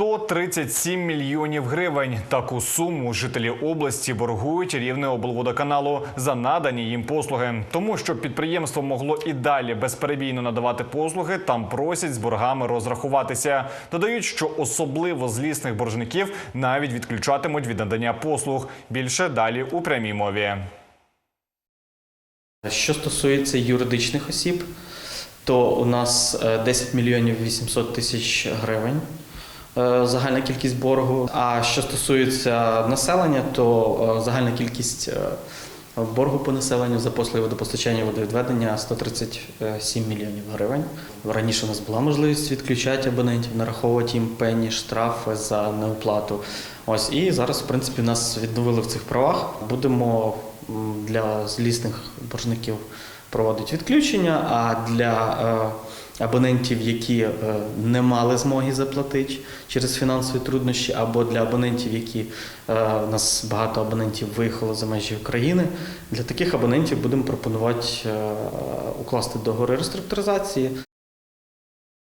137 мільйонів гривень. Таку суму жителі області боргують рівне облводоканалу за надані їм послуги. Тому щоб підприємство могло і далі безперебійно надавати послуги, там просять з боргами розрахуватися. Додають, що особливо злісних боржників навіть відключатимуть від надання послуг. Більше далі у прямій мові. Що стосується юридичних осіб, то у нас е, 10 мільйонів 800 тисяч гривень е, загальна кількість боргу. А що стосується населення, то е, загальна кількість е, боргу по населенню за послуги водопостачання водовідведення 137 мільйонів гривень. Раніше у нас була можливість відключати абонентів, нараховувати їм пені штрафи за неоплату. Ось і зараз, в принципі, нас відновили в цих правах. Будемо для злісних боржників проводити відключення, а для е, абонентів, які е, не мали змоги заплатити через фінансові труднощі, або для абонентів, які е, у нас багато абонентів виїхало за межі України. Для таких абонентів будемо пропонувати укласти договори реструктуризації.